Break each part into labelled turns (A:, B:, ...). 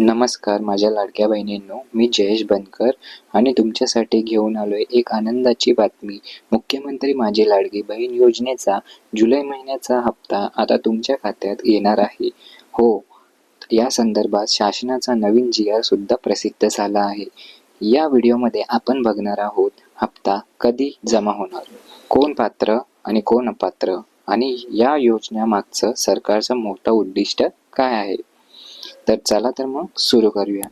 A: नमस्कार माझ्या लाडक्या बहिणींनो मी जयेश बनकर आणि तुमच्यासाठी घेऊन आलोय एक आनंदाची बातमी. मुख्यमंत्री माझी लाडकी बहीण योजनेचा जुलै महिन्याचा हप्ता आता तुमच्या खात्यात येणार आहे. हो या संदर्भात शासनाचा नवीन जी आर सुद्धा प्रसिद्ध झाला आहे. या व्हिडिओमध्ये आपण बघणार आहोत हप्ता कधी जमा होणार? कोण पात्र आणि कोण अपात्र? आणि या योजनेमागचं सरकारचं मोठं उद्दिष्ट काय आहे? तर चला तर मग सुरू करूया.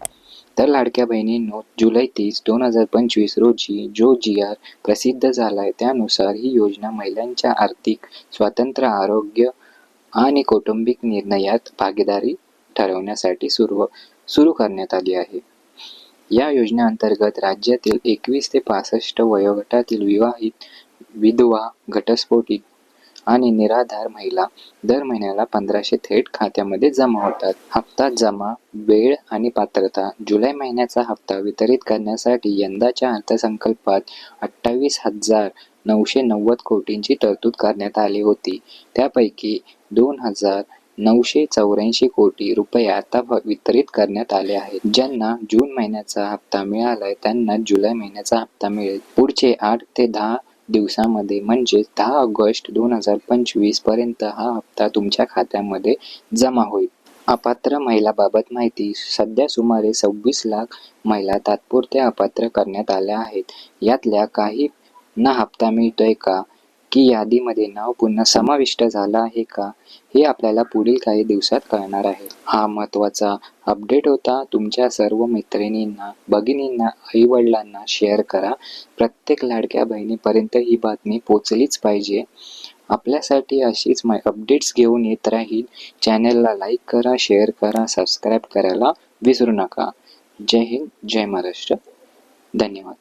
A: तर लाडक्या बहिणींनो जुलै तीस दोन हजार पंचवीस रोजी जो जी आर प्रसिद्ध झाला आहे त्यानुसार ही योजना महिलांच्या आर्थिक स्वातंत्र्य आरोग्य आणि कौटुंबिक निर्णयात भागीदारी ठरवण्यासाठी सुरू सुरू करण्यात आली आहे. या योजनेअंतर्गत राज्यातील एकवीस ते पासष्ट वयोगटातील विवाहित विधवा घटस्फोटित आणि निराधार महिला दर महिन्याला पंधराशे थेट खात्यामध्ये जमा होतात. हप्ता जमा वेळ आणि पात्रता. जुलै महिन्याचा हप्ता वितरित करण्यासाठी यंदाच्या अर्थसंकल्पात अठ्ठावीस हजार नऊशे नव्वद कोटींची तरतूद करण्यात आली होती. त्यापैकी दोन हजार नऊशे चौऱ्याऐंशी कोटी रुपये आता वितरित करण्यात आले आहेत. ज्यांना जून महिन्याचा हप्ता मिळालाय त्यांना जुलै महिन्याचा हप्ता मिळेल. पुढचे आठ ते दहा दिवसामध्ये म्हणजे दहा ऑगस्ट दोन हजार पंचवीसपर्यंत हा हप्ता तुमच्या खात्यामध्ये जमा होईल. अपात्र महिलाबाबत माहिती. सध्या सुमारे सव्वीस लाख महिला तात्पुरत्या अपात्र करण्यात आल्या आहेत. यातल्या काही ना हप्ता मिळतोय का? की यादीमध्ये नाव पुन्हा समाविष्ट झालं आहे का हे आपल्याला पुढील काही दिवसात कळणार आहे. हा महत्त्वाचा अपडेट होता. तुमच्या सर्व मैत्रिणींना भगिनींना आईवडिलांना शेअर करा. प्रत्येक लाडक्या बहिणीपर्यंत ही बातमी पोचलीच पाहिजे. आपल्यासाठी अशीच मा अपडेट्स घेऊन येत राहील. चॅनलला लाईक करा शेअर करा सबस्क्राईब करायला विसरू नका. जय हिंद जय महाराष्ट्र. धन्यवाद.